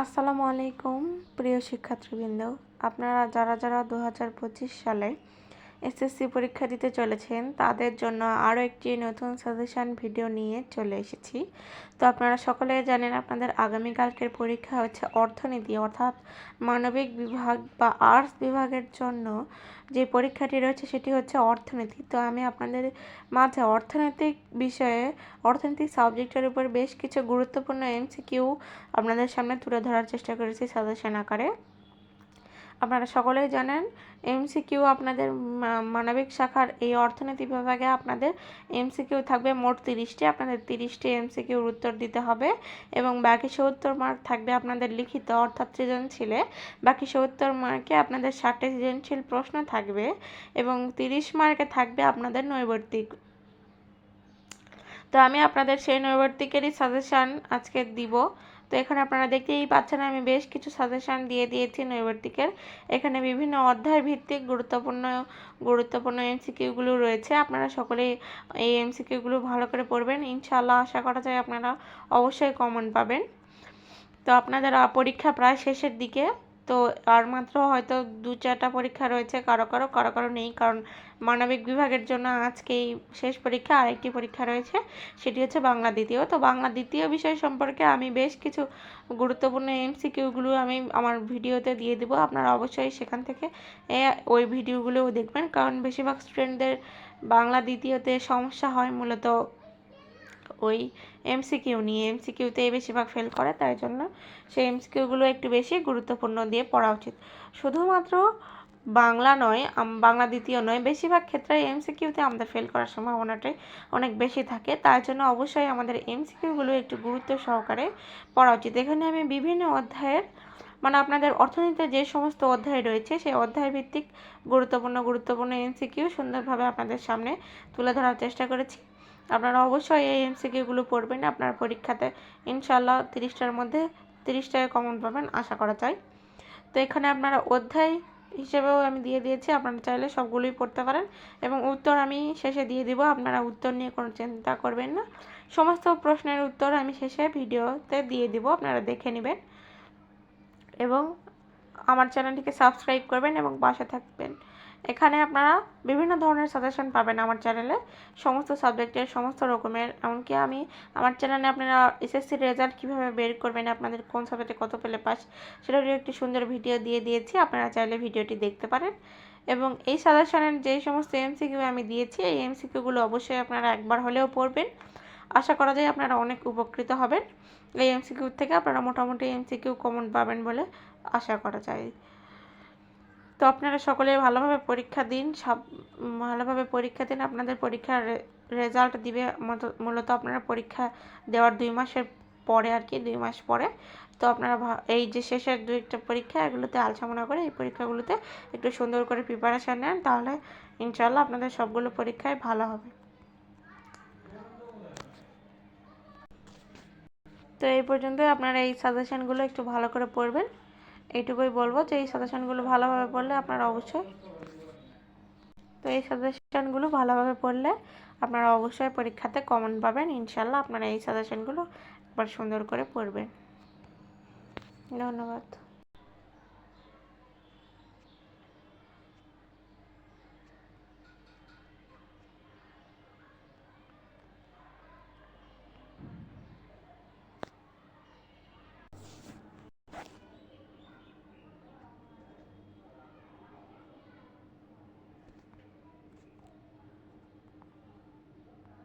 আসসালামু আলাইকুম প্রিয় শিক্ষার্থীবৃন্দ। আপনারা যারা যারা দু হাজার পঁচিশ সালে এসএসসি পরীক্ষা দিতে চলেছেন। তাদের জন্য আরও একটি নতুন সাজেশান ভিডিও নিয়ে চলে এসেছি। তো আপনারা সকলে জানেন আপনাদের আগামীকালকের পরীক্ষা হচ্ছে অর্থনীতি, অর্থাৎ মানবিক বিভাগ বা আর্টস বিভাগের জন্য যে পরীক্ষাটি রয়েছে সেটি হচ্ছে অর্থনীতি। তো আমি আপনাদের মাঝে অর্থনৈতিক বিষয়ে, অর্থনৈতিক সাবজেক্টের উপর বেশ কিছু গুরুত্বপূর্ণ এমসিকিউ আপনাদের সামনে তুলে ধরার চেষ্টা করেছি সাজেশন আকারে। আপনারা সকলেই জানেন এমসিকিউ আপনাদের মানবিক শাখার এই অর্থনীতি বিভাগে আপনাদের এমসিকিউ থাকবে মোট তিরিশটি, আপনাদের তিরিশটি এমসিকিউর উত্তর দিতে হবে এবং বাকি সত্তর মার্ক থাকবে আপনাদের লিখিত, অর্থাৎ সৃজনশীলে। বাকি সত্তর মার্কে আপনাদের ষাটটি সৃজনশীল প্রশ্ন থাকবে এবং তিরিশ মার্কে থাকবে আপনাদের নৈবর্তিক। তো আমি আপনাদের সেই নৈবর্তিকেরই সাজেশান আজকে দিব। তো এখানে আপনারা দেখতেই পাচ্ছেন আমি বেশ কিছু সাজেশান দিয়ে দিয়েছি নৈবর্তিকের। এখানে বিভিন্ন অধ্যায় ভিত্তিক গুরুত্বপূর্ণ গুরুত্বপূর্ণ এমসিকিউগুলো রয়েছে। আপনারা সকলেই এই এমসিকিউগুলো ভালো করে পড়বেন। ইনশাল্লাহ আশা করা যায় আপনারা অবশ্যই কমন পাবেন। তো আপনাদের পরীক্ষা প্রায় শেষের দিকে। তো আর মাত্র হয়তো দু চারটা পরীক্ষা রয়েছে কারও কারও কারও কারও নেই। কারণ মানবিক বিভাগের জন্য আজকেই শেষ পরীক্ষা, আরেকটি পরীক্ষা রয়েছে, সেটি হচ্ছে বাংলা দ্বিতীয়। তো বাংলা দ্বিতীয় বিষয় সম্পর্কে আমি বেশ কিছু গুরুত্বপূর্ণ এমসিকিউগুলো আমি আমার ভিডিওতে দিয়ে দেবো। আপনারা অবশ্যই সেখান থেকে ওই ভিডিওগুলোও দেখবেন। কারণ বেশিরভাগ স্টুডেন্টদের বাংলা দ্বিতীয়তে সমস্যা হয় মূলত ওই এমসিকিউ নিয়ে এমসিকিউতে বেশিরভাগ ফেল করে, তাই জন্য সেই এমসিকিউগুলো একটু বেশি গুরুত্বপূর্ণ দিয়ে পড়া উচিত। শুধুমাত্র বাংলা নয় বাংলা দ্বিতীয় নয়, বেশিরভাগ ক্ষেত্রে এমসিকিউতে আমাদের ফেল করার সম্ভাবনাটাই অনেক বেশি থাকে। তার জন্য অবশ্যই আমাদের এমসিকিউগুলো একটু গুরুত্ব সহকারে পড়া উচিত। এখানে আমি বিভিন্ন অধ্যায়ের মানে আপনাদের অর্থনীতিতে যে সমস্ত অধ্যায় রয়েছে, সেই অধ্যায় ভিত্তিক গুরুত্বপূর্ণ গুরুত্বপূর্ণ এমসিকিউ সুন্দরভাবে আপনাদের সামনে তুলে ধরার চেষ্টা করেছি। আপনারা অবশ্যই এই এমসিকিউগুলো পড়বেন, আপনার পরীক্ষাতে ইনশাল্লাহ তিরিশটার মধ্যে তিরিশটায় কমন পাবেন, আশা করা যায়। তো এখানে আপনারা অধ্যায় হিসেবেও আমি দিয়ে দিয়েছি, আপনারা চাইলে সবগুলোই পড়তে পারেন এবং উত্তর আমি শেষে দিয়ে দিব, আপনারা উত্তর নিয়ে কোনো চিন্তা করবেন না। সমস্ত প্রশ্নের উত্তর আমি শেষে ভিডিওতে দিয়ে দিব, আপনারা দেখে নেবেন। এবং আমার চ্যানেলটিকে সাবস্ক্রাইব করবেন এবং পাশে থাকবেন। এখানে আপনারা বিভিন্ন ধরনের সাজেশন পাবেন আমার চ্যানেলে সমস্ত সাবজেক্টের সমস্ত রকমের। এমনকি আমি আমার চ্যানেলে আপনারা এসএসসির রেজাল্ট কীভাবে বের করবেন, আপনাদের কোন সাবজেক্টে কত পেলে পাস সেটারও একটি সুন্দর ভিডিও দিয়ে দিয়েছি, আপনারা চাইলে ভিডিওটি দেখতে পারেন। এবং এই সাজেশনের যেই সমস্ত এমসিকিউ আমি দিয়েছি, এই এমসিকিউগুলো অবশ্যই আপনারা একবার হলেও পড়বেন। আশা করা যায় আপনারা অনেক উপকৃত হবেন। এই এমসিকিউ থেকে আপনারা মোটামুটি এমসিকিউ কমন পাবেন বলে আশা করা যায়। তো আপনারা সকলে ভালোভাবে পরীক্ষা দিন, সব ভালোভাবে পরীক্ষা দিন। আপনাদের পরীক্ষার রেজাল্ট দিবে মূলত আপনারা পরীক্ষা দেওয়ার দুই মাসের পরে আর কি, দুই মাস পরে। তো আপনারা এই যে শেষের দুই একটা পরীক্ষা, এগুলোতে আলোচনা করে এই পরীক্ষাগুলোতে একটু সুন্দর করে প্রিপারেশান নেন, তাহলে ইনশাল্লাহ আপনাদের সবগুলো পরীক্ষায় ভালো হবে। তো এই পর্যন্ত আপনারা এই সাজেশনগুলো একটু ভালো করে পড়বেন। এইটুকুই বলব যে এই সাজেশনগুলো ভালোভাবে পড়লে আপনারা অবশ্যই তো এই সাজেশনগুলো ভালোভাবে পড়লে আপনারা অবশ্যই পরীক্ষাতে কমন পাবেন। ইনশাল্লাহ আপনারা এই সাজেশনগুলো একবার সুন্দর করে পড়বেন। ধন্যবাদ।